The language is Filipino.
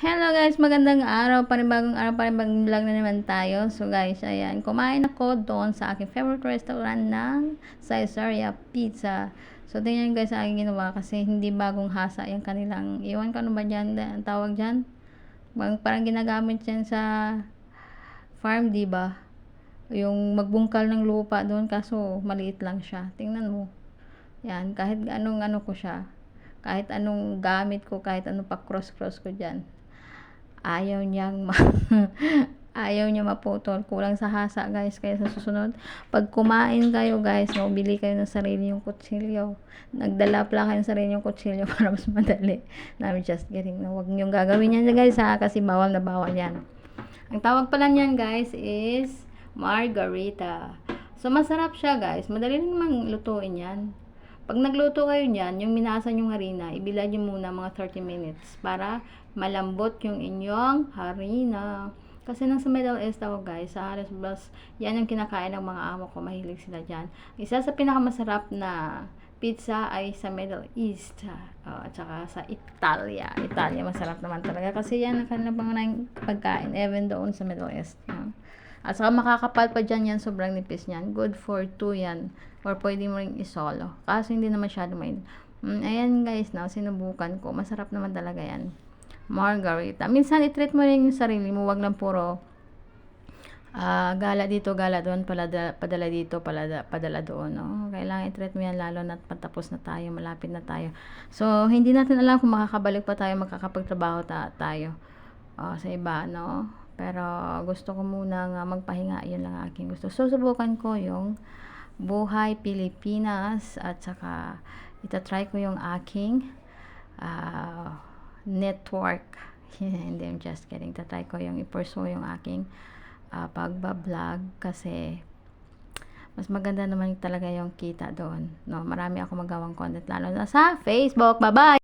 Hello guys, magandang araw, panibagong araw, panibagong vlog na naman tayo. So guys, ayan, kumain ako doon sa aking favorite restaurant ng Caesarea Pizza. So tingnan guys sa aking ginawa kasi hindi bagong hasa yung kanilang, iwan ko ano ba dyan, ang tawag dyan? Parang ginagamit yan sa farm, di ba? Yung magbungkal ng lupa doon kaso maliit lang siya. Tingnan mo. Yan, kahit anong ano ko siya, kahit anong gamit ko, kahit anong pa cross-cross ko dyan, ayaw niyang ayaw niya maputol. Kulang sa hasa, guys. Kaya sa susunod, pag kumain kayo, guys, no, bili kayo ng sarili yung kutsilyo. Nagdala pala kayo ng sarili yung kutsilyo para mas madali. I'm just kidding. Huwag niyong gagawin yan, guys, ha? Kasi bawal na bawal yan. Ang tawag pala niyan, guys, is margarita. So, masarap siya, guys. Madali rin namang lutuin yan. Pag nagluto kayo niyan, yung minasan yung harina, ibilad nyo muna mga 30 minutes para malambot yung inyong harina. Kasi nang sa Middle East ako guys, sa halos bus, yan yung kinakain ng mga amo ko, mahilig sila dyan. Isa sa pinakamasarap na pizza ay sa Middle East. Uh, at saka sa Italia. Italia masarap naman talaga kasi yan ang kanilang pangunahing pagkain even doon sa Middle East. No? At saka makakapal pa dyan yan, sobrang nipis niyan. Good for two yan. Or pwede mo ring isolo. Kaso hindi na masyado main. Mm, ayan guys, now sinubukan ko. Masarap naman talaga yan. Margarita. Minsan, itreat mo rin yung sarili mo. Wag lang puro ah gala dito, gala doon, palada, padala dito, palada, padala doon. No? Kailangan i-treat mo yan lalo na patapos na tayo, malapit na tayo. So, hindi natin alam kung makakabalik pa tayo, makakapagtrabaho ta tayo ah, sa iba, no? Pero gusto ko muna nga magpahinga, yun lang aking gusto. So, subukan ko yung Buhay Pilipinas at saka itatry ko yung aking ah, network. Hindi, I'm just kidding. Tatry ko yung i-pursue yung aking uh, pagbablog kasi mas maganda naman talaga yung kita doon. No, marami ako magawang content lalo na sa Facebook. Bye-bye!